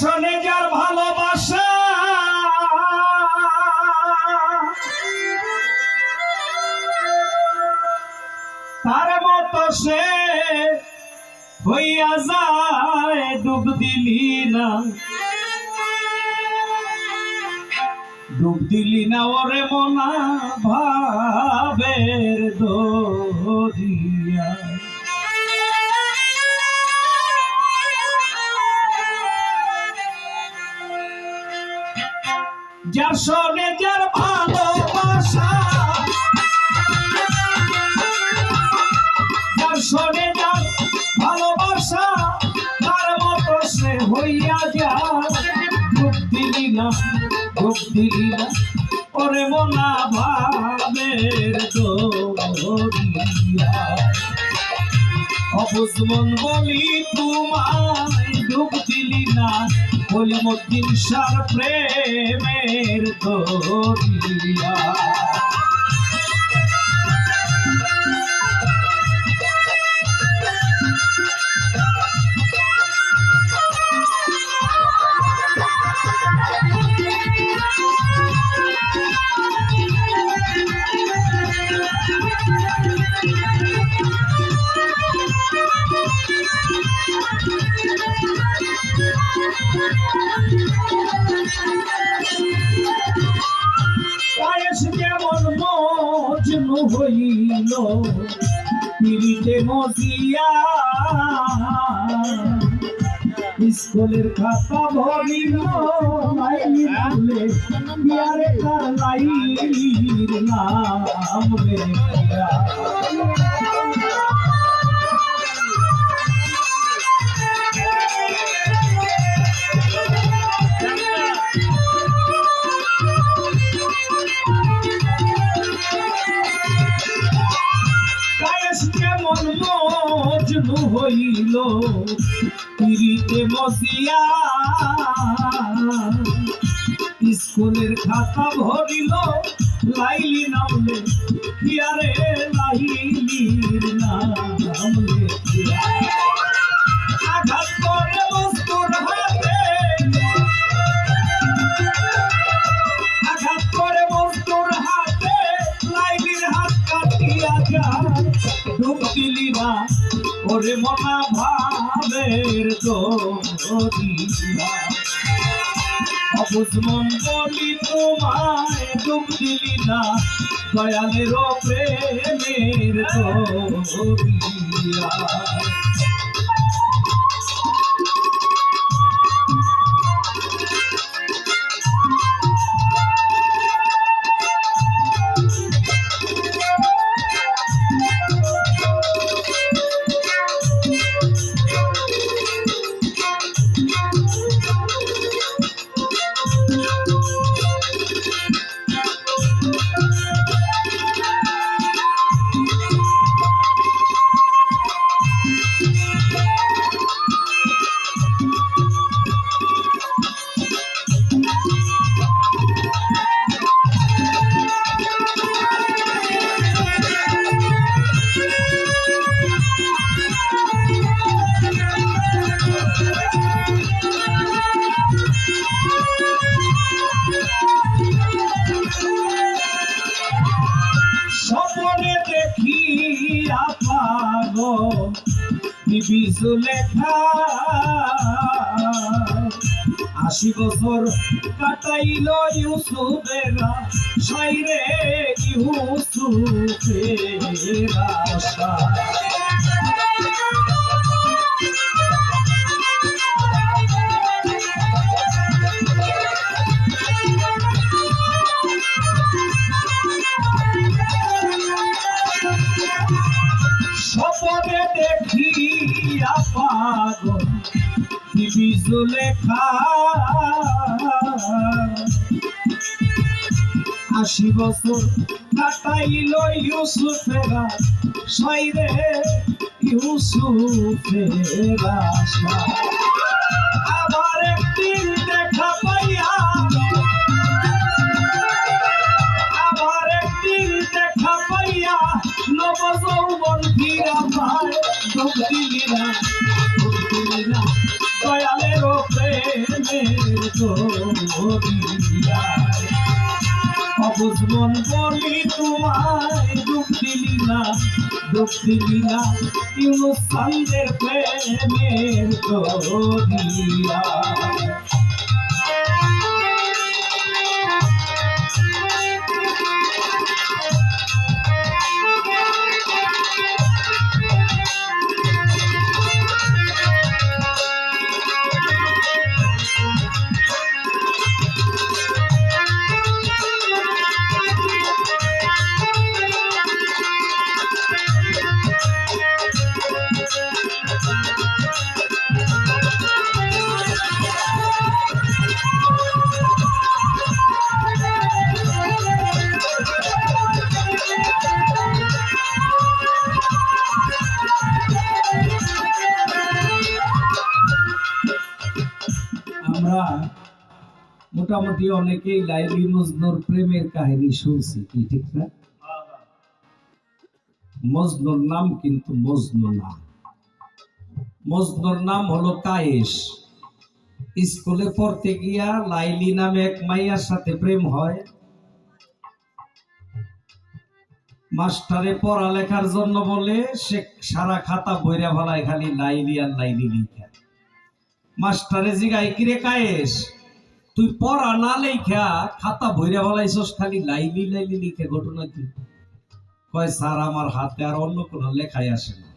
যার ভালোবাসা। তার মতো সে হইয়া যায়, ডুব দিলি না। ডুব দিলি না ওরে মনা ভাবের দরিয়া যার শোনে যার ভালোবাসা। যার শোনে যার ভালোবাসা, তার মতো সে হইয়া যা ডুব দিলি না ডুব দিলি না ওরে মনা ভাবের দরিয়া। মন বলি, তোমায় ডুব দিলি না বলি মদ্দিন সার প্রেমের দরিয়া পায়েস যেমন মজনু হইল? পিড়িতে মজিয়া। স্কুলের খাতা ভরিল লাইনি বলে বিয়ারে তার লাইর নাম লেখিয়া মসিয়া স্কুলের খাতা ভরিল, লাইলি নামলে কিয়ারে লাইলির নাম লেখিয়া আঘাত করে হাতে ডুব দিলি ওরে মনা ভাবের দরিয়া অবুজ মন বলি তোমায় দুঃখ দিলি না দয়ালের প্রেমের দরিয়া সুলেখা আশি বছর কাটাইল ইউসুফেরা সাইরে ইউসুফেরা সুলেখা আশি বছর কাটাইল ইউসুফেরা সাইরে ইউসুফেরা দেখা পাইয়া আবার ফিরা পায় অবুঝমন বলি তোমায় দুঃখ দিলি না দুঃখ দিলি না। ইউনুসানদের প্রেমের করিয়া আমরা মোটামুটি অনেকেই লাইলি মজনুর প্রেমের কাহিনী শুনছি, কি ঠিক না? মজনুর নাম কিন্তু মজনু না। মজনুর নাম হলো কায়েস স্কুলে পড়তে গিয়া লাইলি নামে এক মাইয়ার সাথে প্রেম হয়। মাস্টারে পড়ালেখার জন্য বলে সে সারা খাতা বইরা ফেলায় খালি লাইলি আর লাইলি লিখা। মাস্টারে জিগাই কিরে কায়েস, তুই পড়া না লেখা, খাতা বইরা ফেলাইছস খালি লাইলি লাইলি লিখে, ঘটনা কি? কয়, স্যার, আমার হাতে আর অন্য কোনো লেখাই আসে না।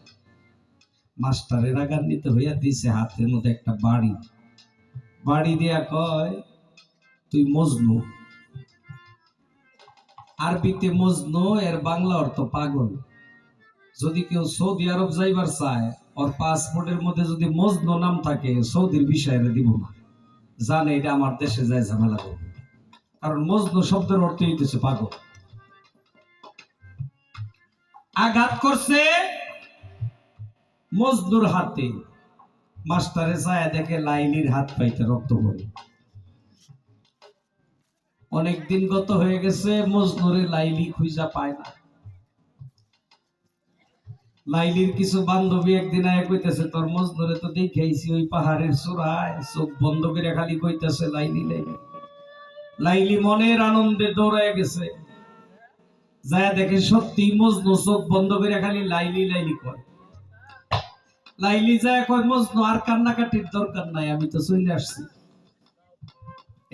মাস্টারের রাগান্বিত হইয়া দিছে হাতের মধ্যে একটা বাড়ি। বাড়ি দিয়া কয়, তুই মজনু আরবিতে মজনু, এর বাংলা অর্থ পাগল। যদি কেউ সৌদি আরব যাইবার চায়, ওর পাসপোর্টের মধ্যে যদি মজনু নাম থাকে, সৌদির বিষয়ে দিব না। জানে এটা আমার দেশে যায় ঝামেলা করবে। কারণ মজনু শব্দের অর্থ হইতেছে পাগল। আঘাত করছে মজদুর হাতে। মাস্টারে ছায়া দেখে লাইলির হাত পাইতে রক্ত পড়ে। অনেক দিন গত হয়ে গেছে, মজনুরে লাইলি খুঁজা পায় না। লাইলির কিছু বান্ধবী একদিন আয় কইতেছে, তোর মজনুরে তো দেখাইছি ওই পাহাড়ের চূড়ায়, চোখ বন্ধ করে খালি কইতেছে লাইলি লাইলি লাইলি মনের আনন্দে দৌড়ায় গেছে। যায় দেখে সত্যি মজনু চোখ বন্ধ করে খালি লাইলি লাইলি কয়। লাইলি যায় কয়, মজনু, আর কান্নাকাটির দরকার নাই, আমি তো চলে আসছি।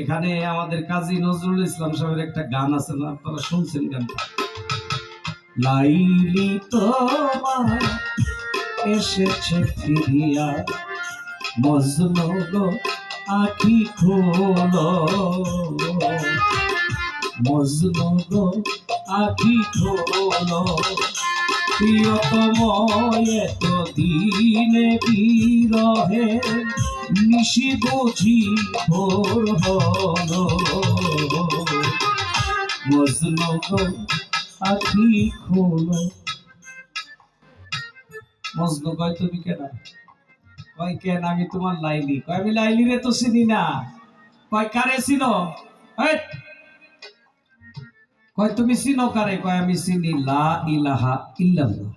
এখানে আমাদের কাজী নজরুল ইসলাম সাহেবের একটা গান আছে না, আপনারা শুনছেন গানটা লাইলি তোমার এসেছে ফিরিয়া, মজনু আখি খোলো। মজনু আখি খোলো, প্রিয়তম এত দিনে বিরহে নিশি বুঝি ভোর হলো। মজনু আখি খোলো। মজনু কয়, তুমি কেন? কয়, কেন আমি তোমার লাইলি? কয়, আমি লাইলি রে তো চিনি না। কয়, কারে চিনো? কয়, তুমি চিনো কারে? কয়, আমি চিনি লা ইলাহা ইল্লাল্লাহ।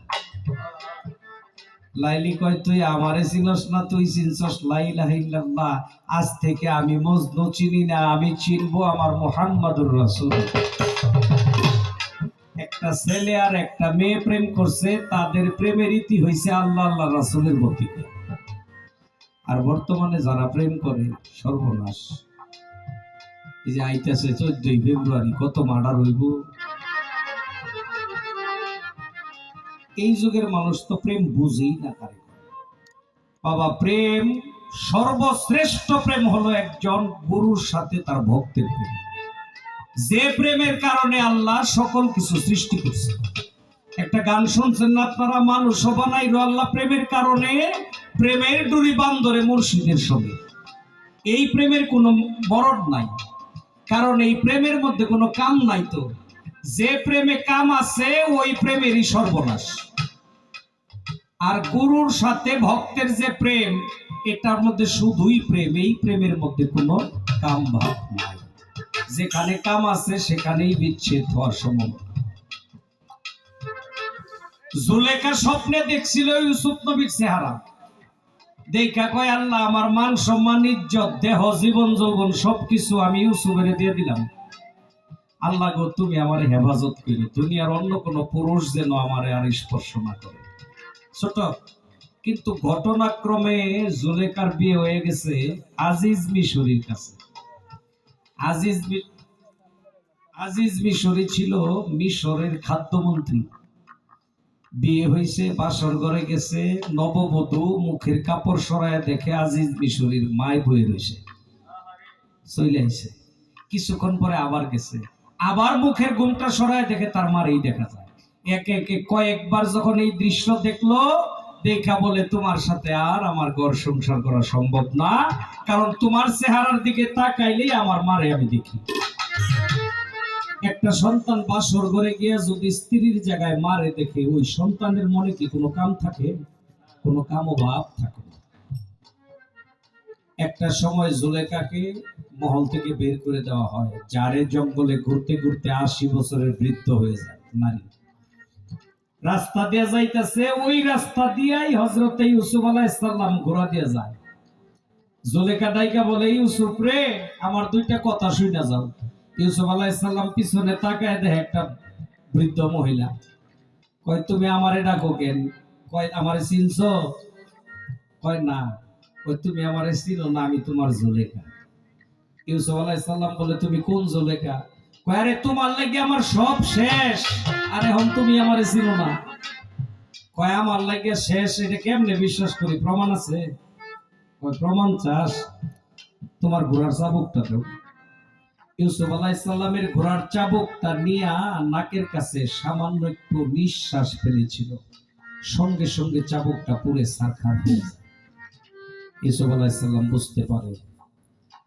লাইলি কয়, তুই আমারে চিনস না, তুই চিনছস লা ইলাহা ইল্লাল্লাহ। আজ থেকে আমি মজনু চিনি না, আমি চিনবো আমার মুহাম্মাদুর রাসূল। একটা ছেলে আর একটা মেয়ে প্রেম করছে, তাদের প্রেমের ইতি হইছে আল্লাহ আল্লাহ রাসূলের গতিতে আর বর্তমানে যারা প্রেম করে, সর্বনাশ। এই যে আইতেছে চোদ্দই ফেব্রুয়ারি, কত মার্ডার হইব? এই যুগের মানুষ তো প্রেম বুঝেই না কারে বাবা, প্রেম সর্বশ্রেষ্ঠ প্রেম হলো একজন গুরুর সাথে তার ভক্তের প্রেম। যে প্রেমের কারণে আল্লাহ সকল কিছু সৃষ্টি করছে। একটা গান শুনছেন না আপনারা? মানুষ বানাইল আল্লাহ প্রেমের কারণে প্রেমের ডুরি বান্দরে মুর্শিদের সঙ্গে। এই প্রেমের কোনো বরড নাই। কারণ এই প্রেমের মধ্যে কোনো কাম নাই তো। যে প্রেমে কাম আছে, ওই প্রেমেরই সর্বনাশ। আর গুরুর সাথে ভক্তের যে প্রেম, এটার মধ্যে শুধুই প্রেম, এই প্রেমের মধ্যে কোনো কাম ভাব নাই। যেখানে কাম আছে, সেখানেই বিচ্ছেদ হওয়ার সম্ভাবনা জুলেখা স্বপ্নে দেখছিল ইউসুফ নবীর চেহারা। দেখা কয়, আল্লাহ, আমার মান সম্মান, ইজ্জত, দেহ, জীবন যৌবন সবকিছু আমি ইউসুফের দিয়ে দিলাম। আল্লাহ গো, তুমি আমার হেফাজত করো, দুনিয়ার অন্য কোন পুরুষ যেন আমার আর স্পর্শ না করে। ছোট, কিন্তু ঘটনাক্রমে জুলেকার বিয়ে হয়ে গেছে আজিজ মিশরির কাছে। আজিজ আজিজ মিশরি ছিল মিশরের খাদ্যমন্ত্রী। বিয়ে হয়েছে বাসর ঘরে গেছে, নববধূ মুখের কাপড় সরায় দেখে আজিজ মিশরির মায় বয়ে রয়েছে চলে আইছে। কিছুক্ষণ পরে আবার গেছে। আবার মুখের ঘুমটা সরায় দেখে তার মারেই দেখা যায়। একে একে কয়েকবার যখন এই দৃশ্য দেখল, দেখা বলে, তোমার সাথে আর আমার ঘর সংসার করা সম্ভব না। কারণ তোমার চেহারার দিকে তাকাইলেই আমার মারে আমি দেখি। একটা সন্তান বাসর ঘরে গিয়ে যদি স্ত্রীর জায়গায় মারে দেখে, ওই সন্তানের মনে কি কোনো কাম থাকে? কোনো কাম অভাব থাকে একটা সময় জুলেখাকে মহল থেকে বের করে দেওয়া হয়। যারে জঙ্গলে ঘুরতে ঘুরতে আশি বছরের বৃদ্ধ হয়ে যায়, নারী। রাস্তা দিয়ে যাইতেছে, ওই রাস্তা দিয়াই হজরত ইউসুফ আলাইসাল্লাম ঘোরা দিয়ে যায়। জুলেখা ডাইকা বলে, ইউসুফ রে, আমার দুইটা কথা শুনে যাও। ইউসুফ পিছনে তাকায় একটা বৃদ্ধ মহিলা। কয়, তুমি আমারে ডাকো কেন? কয়, আমারে চিনছ? কয়, না। কয়, তুমি আমারে চিনো না, আমি তোমার জুলেখা। ইউসুফ আলাইসাল্লাম বলে, তুমি কোন জুলেখা? কয়, আরে, তোমার লাগে আমার সব শেষ। তুমি আমারে চিনো না। কয়, আমার লাগে শেষ, এটা কেমনে বিশ্বাস করি? প্রমাণ আছে? প্রমাণ চাস, তোমার ঘোড়ার চাবুকটা দাও ইউসুফ আলাইসাল্লামের ঘোড়ার চাবুকটা নিয়া নাকের কাছে সামান্য একটু নিঃশ্বাস ফেলেছিল। সঙ্গে সঙ্গে চাবুকটা পুড়ে সারখার ইউসুফ আলাইসাল্লাম বুঝতে পারে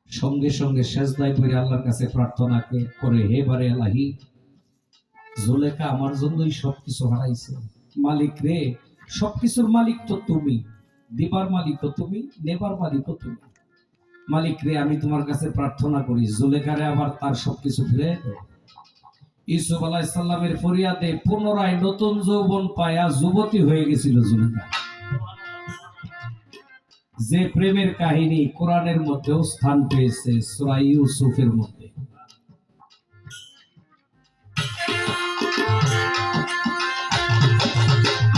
সঙ্গে সঙ্গে সেজদায় করে আল্লাহর কাছে প্রার্থনা করে, হে বারে আলাহি জুলেখা আমার জন্যই সবকিছু হারাইছে। মালিক রে, সবকিছুর মালিক তো তুমি। দিবার মালিক তো তুমি, নেবার মালিক তো তুমি। মালিক রে, আমি তোমার কাছে প্রার্থনা করি, জুলেখারে আবার তার সবকিছু ফিরে দাও। ইউসুফ আলাইসাল্লামের ফরিয়াদে পুনরায় নতুন যৌবন পায়া যুবতী হয়ে গেছিল জুলেখা। যে প্রেমের কাহিনী কোরআনের মধ্যেও স্থান পেয়েছে সূরা ইউসুফের মধ্যে।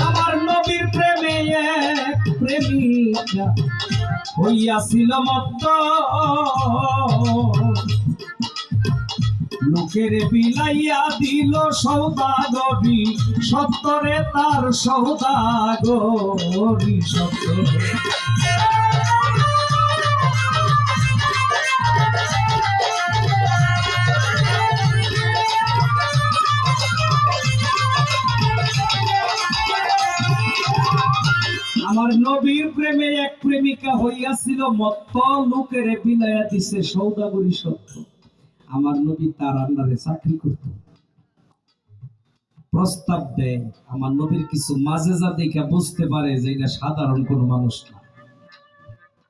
আমার নবীর প্রেমে হইয়াছিল মত্ত। লোকের বিলাইয়া দিল সৌদাগরি সত্তরে তার সৌদাগরি সত্তরে। আমার নবীর প্রেমে এক প্রেমিকা হইয়াছিল, মত্ত লোকেরে বিলাইয়া দিছে সৌদাগরি সত্য। আমার নবী তার আন্ডারে চাকরি করত। প্রস্তাব দেয়, আমার নবীর কিছু মাঝে যা দেখা বুঝতে পারে যে এটা সাধারণ কোন মানুষ না।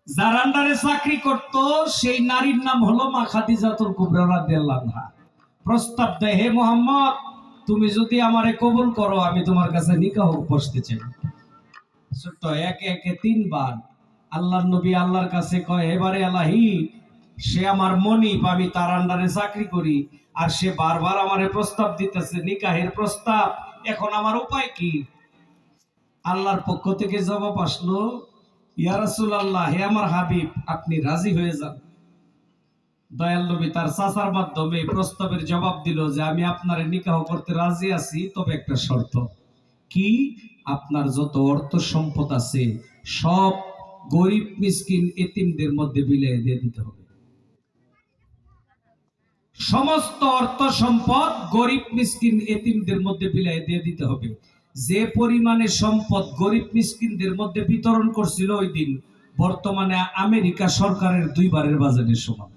যার আন্ডারে চাকরি করত, সেই নারীর নাম হলো মা খাদিজাতুল কুবরা রাদিয়াল্লাহু প্রস্তাব দেয়, হে মোহাম্মদ, তুমি যদি আমারে কবুল করো, আমি তোমার কাছে নিকাহ বসতে চাই। ছোট্ট একে একে তিনবার। আল্লাহর নবী আল্লাহর কাছে কয়, এবারে আল্লাহি সে আমার মনিব, আমি তার আন্ডারে চাকরি করি। আর সে বারবার আমারে প্রস্তাব দিতেছে, নিকাহের প্রস্তাব। এখন আমার উপায় কি? আল্লাহর পক্ষ থেকে জবাব আসলো, ইয়া রাসূলুল্লাহ, হে আমার হাবিব, আপনি রাজি হয়ে যান। দয়াল নবী তার চাচার মাধ্যমে প্রস্তাবের জবাব দিল যে, আমি আপনার নিকাহ করতে রাজি আছি, তবে একটা শর্ত। কি? আপনার যত অর্থ সম্পদ আছে, সব গরিব, মিসকিন, এতিমদের মধ্যে বিলিয়ে দিয়ে দিতে হবে। সমস্ত অর্থ সম্পদ গরিব, মিসকিন, এতিমদের মধ্যে বিলিয়ে দিয়ে দিতে হবে। যে পরিমাণে সম্পদ গরিব, মিসকিনদের মধ্যে বিতরণ করছিল ওই দিন, বর্তমানে আমেরিকা সরকারের দুইবারের বাজারের সমান।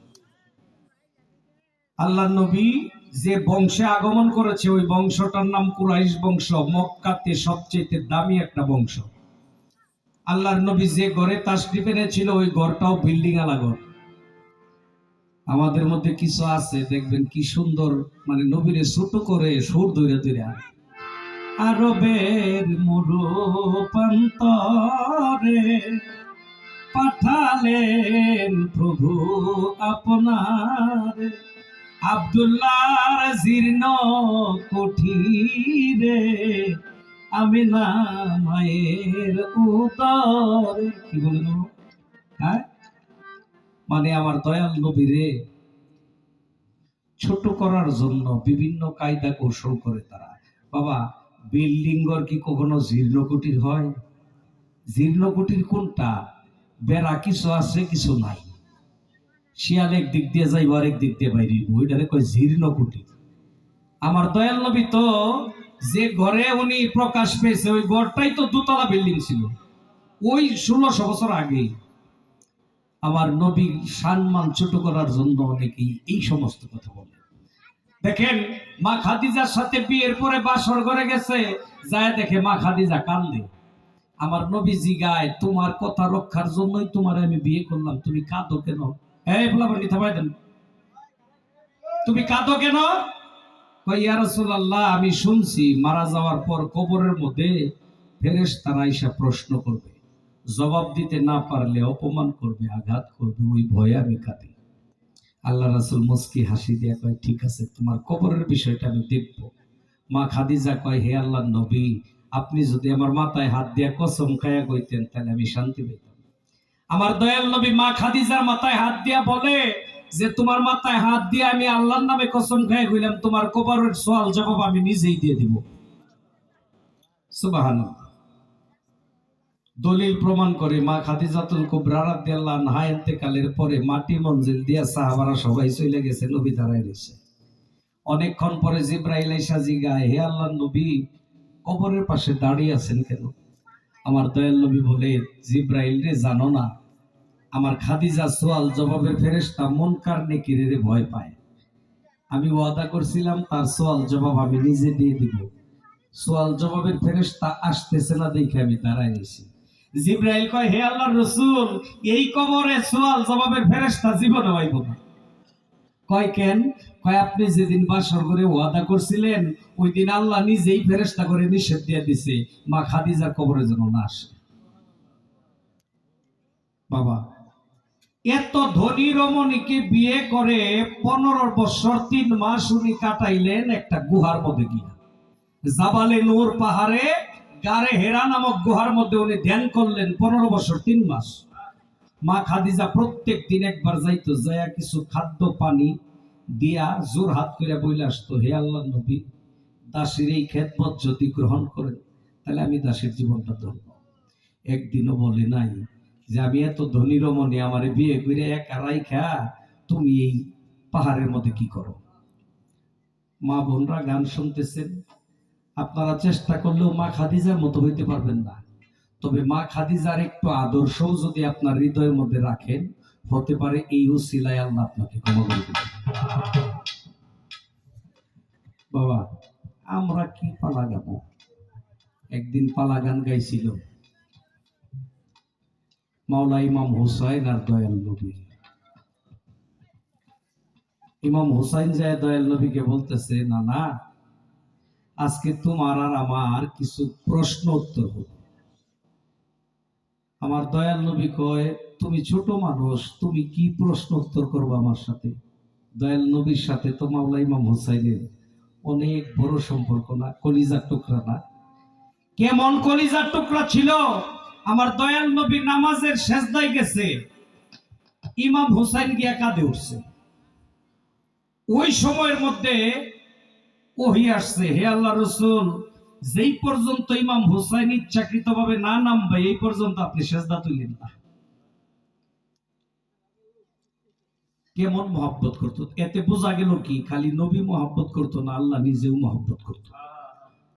আল্লাহ নবী যে বংশে আগমন করেছে, ওই বংশটার নাম কুরাইশ বংশ। মক্কাতে সবচেয়ে দামি একটা বংশ। আল্লাহর নবী যে ঘরে তাসরিফ এনেছিল, ওই ঘরটাও বিল্ডিং আলা ঘর। আমাদের মধ্যে কিছু আছে, দেখবেন কি সুন্দর মানে নবীরে ছোট করে সুর ধরে ধরে আরবের মুরু প্রান্তরে পাঠালেন প্রভু আপনার। আব্দুল্লাহর জীর্ণ কুঠিরে আমি না মায়ের উদর কি বলেন ও? হ্যাঁ? মানে আমার দয়াল নবীরে ছোট করার জন্য বিভিন্ন কায়দা কৌশল করে তারা। বাবা বিল্ডিংর কি কখনো জীর্ণ কুটির হয়? জীর্ণ কুটির কোনটা? বেড়া কিছু আছে, কিছু নাই। শিয়াল এক দিক দিয়ে যাইব, আরেক দিক দিয়ে বাইরে ওইটারে কয় জীর্ণ কুটির। আমার দয়াল নবী তো যে ঘরে উনি প্রকাশ পেয়েছে, ওই ঘরটাই তো দোতলা বিল্ডিং ছিল। ওই ষোলোশো বছর আগেই আমার নবীর সম্মান ছোট করার জন্য অনেকেই এই সমস্ত কথা বলে। দেখেন, মা খাদিজার সাথে বিয়ের পরে বাসর ঘরে গেছে, যায় দেখে মা খাদিজা কান্দে। আমার নবী জিগায় তোমার কথা রক্ষার জন্যই তোমার আমি বিয়ে করলাম, তুমি কাঁদো কেন? তুমি কাঁদো কেন? ইয়া আমি শুনছি মারা যাওয়ার পর কবরের মধ্যে ফেরেশতারা এসে প্রশ্ন করবে। জবাব দিতে না পারলে অপমান করবে, আঘাত করবে, ওই ভয়ে আমি কাঁদি। আল্লাহ রাসুল মুস্কি হাসি দিয়া কয়, ঠিক আছে, তোমার কবরের বিষয়টা আমি দেখব। মা খাদিজা কয়, হে আল্লাহ নবী, আপনি যদি আমার মাথায় হাত দিয়া কসম খায়া কইতেন, তাহলে আমি শান্তি পেতাম। আমার দয়াল নবী মা খাদিজার মাথায় হাত দিয়া বলে যে, তোমার মাথায় হাত দিয়ে আমি আল্লাহর নামে কসম খায় কইলাম, তোমার কবরের সওয়াল জবাব আমি নিজেই দিয়ে দিব। সুবহানাল্লাহ। দলিল প্রমাণ করে মা খাদিজাতুল কুবরা রাদিয়াল্লাহু আনহা ইন্তেকালের পরে মাটি মঞ্জিল দিয়া সাহাবারা সবাই চলে গেছে, নবী দাঁড়ায় রয়েছে অনেকক্ষণ পরে জিব্রাইল আইসা জিগায়, হে আল্লাহ নবী, কবরের পাশে দাঁড়িয়ে আছেন কেন? আমার দয়াল নবী বলে, জিব্রাইল রে, জানো না, আমার খাদিজা সোয়াল জবাবের মন মুনকার নেকিরে ভয় পায়। আমি ওয়াদা করছিলাম, তার সোয়াল জবাব আমি নিজে দিয়ে দিব। সোয়াল জবাবের ফেরেশতা আসতেছে না দেখে আমি দাঁড়ায় গেছি জিব্রাইল কয়, হে আল্লাহর রসুল, এই কবরে সোয়াল জবাবের ফেরেশতা জীবনে হইব না। কয় কেন? কয়, আপনি যেদিন বাসর করে ওয়াদা করছিলেন ওই দিন আল্লাহ নিজেই ফেরেস্তা করে নিষেধ দিয়ে দিছে। মা খাদিজার কবরে যেন না আসে। বাবা, এত ধনী রমণীকে বিয়ে করে পনেরো বছর, তিন মাস উনি কাটাইলেন একটা গুহার মধ্যে গিয়া। জাবালে নূর পাহাড়ে গারে হেরা নামক গুহার মধ্যে উনি ধ্যান করলেন পনেরো বছর, তিন মাস। মা খাদিজা প্রত্যেক দিন একবার যাইতো, যাইয়া কিছু খাদ্য, পানি দিয়া জোর হাত করে বইলে আসতো, হে আল্লাহ নবী, দাসীর এই খেদমত যদি গ্রহণ করেন, তাহলে আমি দাসের জীবনটা ধরব একদিনও বলে নাই যে, আমি এত ধনী রমণী, আমার বিয়ে করে এক আড়াই খা তুমি এই পাহাড়ের মধ্যে কি করো? মা বোনরা গান শুনতেছেন। আপনারা চেষ্টা করলেও মা খাদিজার মতো হইতে পারবেন না। তবে মা খাদিজার একটু আদর্শও যদি আপনার হৃদয়ের মধ্যে রাখেন, হতে পারে এই উসিলায় আল্লাহ আপনাকে ক্ষমা করে দেবেন। বাবা, আমরা কি পালা গাবো একদিন পালা গান গাইছিল মাওলা ইমাম হুসাইন আর দয়াল নবী। ইমাম হুসাইন যায় দয়াল নবীকে বলতেছে না না আজকে তোমার আর আমার কিছু প্রশ্ন উত্তর হবে আমার দয়াল নবী কয়, তুমি ছোট মানুষ, তুমি কি প্রশ্ন উত্তর করব আমার সাথে? দয়াল নবীর সাথে তো মাওলা ইমাম হুসাইনের অনেক বড় সম্পর্ক না, কলিজার টুকরা না। কেমন কলিজার টুকরা ছিল? আমার দয়াল নবী নামাজের শেষদায় গেছে। ইমাম হুসাইন গিয়া কাঁদে উঠছে। ওই সময়ের মধ্যে ওহি আসছে, হে আল্লাহ রসুল যেই পর্যন্ত ইমাম হুসাইন ইচ্ছাকৃত ভাবে না নামবে, এই পর্যন্ত আপনি সেজদা তুলেন না। কেমন মহব্বত করতো? এতে বোঝা গেল কি, খালি নবী মহব্বত করতো না, আল্লাহ নিজেও মহব্বত করতো।